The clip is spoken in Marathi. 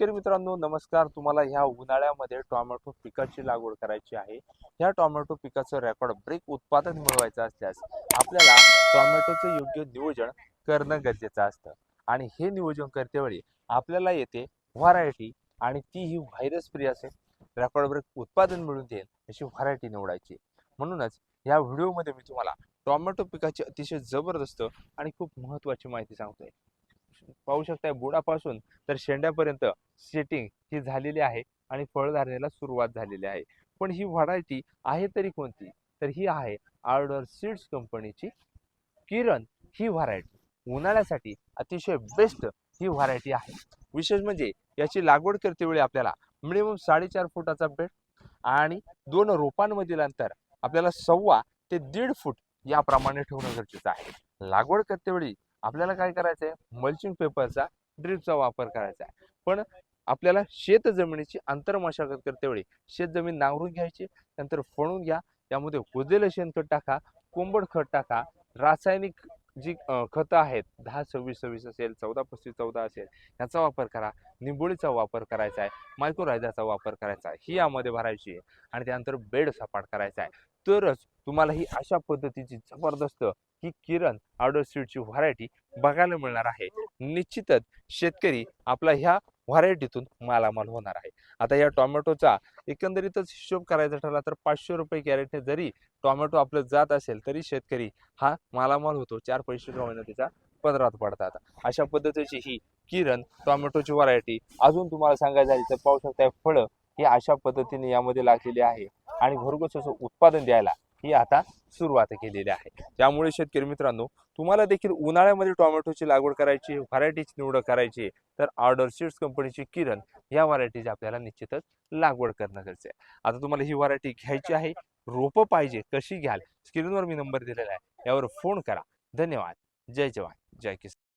शेतकरी मित्रांनो नमस्कार. तुम्हाला ह्या उन्हाळ्यामध्ये टोमॅटो पिकाची लागवड करायची आहे. ह्या टोमॅटो पिकाचं रेकॉर्ड ब्रेक उत्पादन मिळवायचं असल्यास आपल्याला टोमॅटोचं योग्य नियोजन करणं गरजेचं असतं. आणि हे नियोजन करतेवेळी आपल्याला येते व्हरायटी आणि ती ही व्हायरस फ्री असेल रेकॉर्ड ब्रेक उत्पादन मिळून देईल अशी व्हरायटी निवडायची. म्हणूनच या व्हिडिओमध्ये मी तुम्हाला टोमॅटो पिकाची अतिशय जबरदस्त आणि खूप महत्त्वाची माहिती सांगतोय. पाहू शकताय बुडापासून तर शेंड्यापर्यंत सेटिंग ही झालेली आहे आणि फळधारणेला सुरुवात झालेली आहे. पण ही व्हरायटी आहे तरी कोणती? तर ही आहे आर्डर सीड्स कंपनीची किरण ही व्हरायटी उन्हाळ्यासाठी अतिशय बेस्ट ही व्हरायटी आहे. विशेष म्हणजे याची लागवड करते वेळी आपल्याला मिनिमम साडेचार फुटाचा बेड आणि दोन रोपांमधील अंतर आपल्याला सव्वा ते दीड फूट याप्रमाणे ठेवणं गरजेचं आहे. लागवड करते वेळी आपल्याला काय करायचं आहे मल्चिंग पेपरचा ड्रिपचा वापर करायचा आहे. पण आपल्याला शेत जमिनीची आंतरमशागत करते वेळी शेत जमीन नांगरून घ्यायची नंतर फळून घ्या त्यामध्ये कुजलेलं शेणखत टाका कोंबड खत टाका रासायनिक जी खतं आहेत दहा सव्वीस सव्वीस असेल चौदा पस्तीस चौदा असेल याचा वापर करा. निंबोळीचा वापर करायचा आहे मायक्रोरायझाचा वापर करायचा आहे ही यामध्ये भरायची आहे आणि त्यानंतर बेड सपाट करायचा आहे. तरच तुम्हाला ही अशा पद्धतीची जबरदस्त ही किरण आउडर सीडची व्हरायटी बघायला मिळणार आहे. निश्चितच शेतकरी आपला ह्या व्हरायटीतून मालामाल होणार आहे. आता या टोमॅटोचा एकंदरीतच हिशोब करायचा ठरला तर पाचशे रुपये कॅरेटने जरी टोमॅटो आपलं जात असेल तरी शेतकरी हा मालामाल होतो. चार पैसे का त्याचा पदरात पडतात अशा पद्धतीची ही किरण टोमॅटोची व्हरायटी अजून तुम्हाला सांगायचं झाली तर पाहू शकता फळं ही अशा पद्धतीने यामध्ये लागलेली आहे आणि घरगुती असं उत्पादन द्यायला ही आता सुरुवात केलेली आहे. त्यामुळे शेतकरी मित्रांनो तुम्हाला देखील उन्हाळ्यामध्ये टोमॅटोची लागवड करायची व्हरायटीची निवड करायची तर ऑर्डर सीड्स कंपनीची किरण या व्हरायटीची आपल्याला निश्चितच लागवड करणं गरजेचं आहे. आता तुम्हाला ही व्हरायटी घ्यायची आहे रोपं पाहिजे कशी घ्याल? स्क्रीनवर मी नंबर दिलेला आहे यावर फोन करा. धन्यवाद. जय जवान. जय किसान.